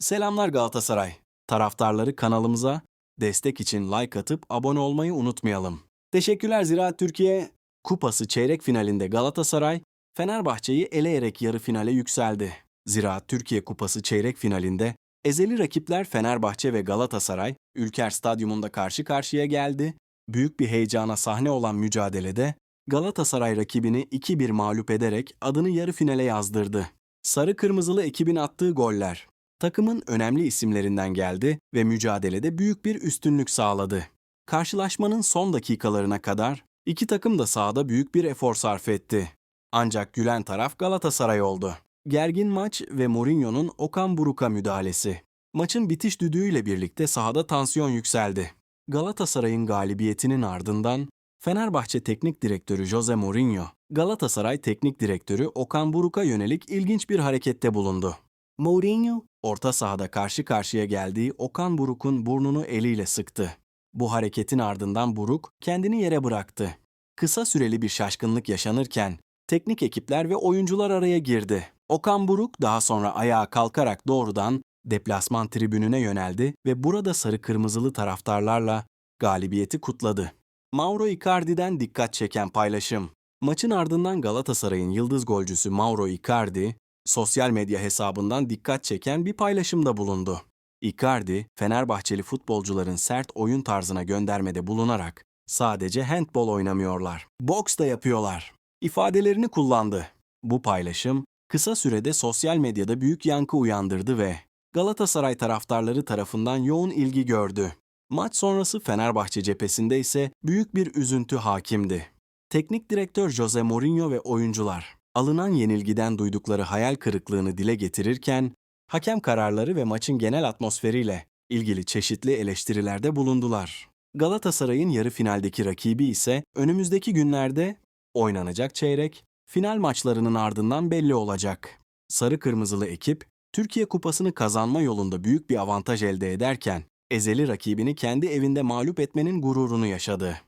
Selamlar Galatasaray. Taraftarları kanalımıza destek için like atıp abone olmayı unutmayalım. Teşekkürler Ziraat Türkiye. Kupası çeyrek finalinde Galatasaray, Fenerbahçe'yi eleyerek yarı finale yükseldi. Ziraat Türkiye Kupası çeyrek finalinde ezeli rakipler Fenerbahçe ve Galatasaray, Ülker Stadyumunda karşı karşıya geldi. Büyük bir heyecana sahne olan mücadelede Galatasaray rakibini 2-1 mağlup ederek adını yarı finale yazdırdı. Sarı kırmızılı ekibin attığı goller takımın önemli isimlerinden geldi ve mücadelede büyük bir üstünlük sağladı. Karşılaşmanın son dakikalarına kadar iki takım da sahada büyük bir efor sarf etti. Ancak gülen taraf Galatasaray oldu. Gergin maç ve Mourinho'nun Okan Buruk'a müdahalesi. Maçın bitiş düdüğüyle birlikte sahada tansiyon yükseldi. Galatasaray'ın galibiyetinin ardından Fenerbahçe Teknik Direktörü Jose Mourinho, Galatasaray Teknik Direktörü Okan Buruk'a yönelik ilginç bir harekette bulundu. Mourinho, orta sahada karşı karşıya geldiği Okan Buruk'un burnunu eliyle sıktı. Bu hareketin ardından Buruk kendini yere bıraktı. Kısa süreli bir şaşkınlık yaşanırken teknik ekipler ve oyuncular araya girdi. Okan Buruk daha sonra ayağa kalkarak doğrudan deplasman tribününe yöneldi ve burada sarı kırmızılı taraftarlarla galibiyeti kutladı. Mauro Icardi'den dikkat çeken paylaşım. Maçın ardından Galatasaray'ın yıldız golcüsü Mauro Icardi, sosyal medya hesabından dikkat çeken bir paylaşımda bulundu. Icardi, Fenerbahçeli futbolcuların sert oyun tarzına göndermede bulunarak sadece handbol oynamıyorlar, boks da yapıyorlar ifadelerini kullandı. Bu paylaşım kısa sürede sosyal medyada büyük yankı uyandırdı ve Galatasaray taraftarları tarafından yoğun ilgi gördü. Maç sonrası Fenerbahçe cephesinde ise büyük bir üzüntü hakimdi. Teknik direktör Jose Mourinho ve oyuncular alınan yenilgiden duydukları hayal kırıklığını dile getirirken hakem kararları ve maçın genel atmosferiyle ilgili çeşitli eleştirilerde bulundular. Galatasaray'ın yarı finaldeki rakibi ise önümüzdeki günlerde oynanacak çeyrek final maçlarının ardından belli olacak. Sarı kırmızılı ekip Türkiye Kupası'nı kazanma yolunda büyük bir avantaj elde ederken ezeli rakibini kendi evinde mağlup etmenin gururunu yaşadı.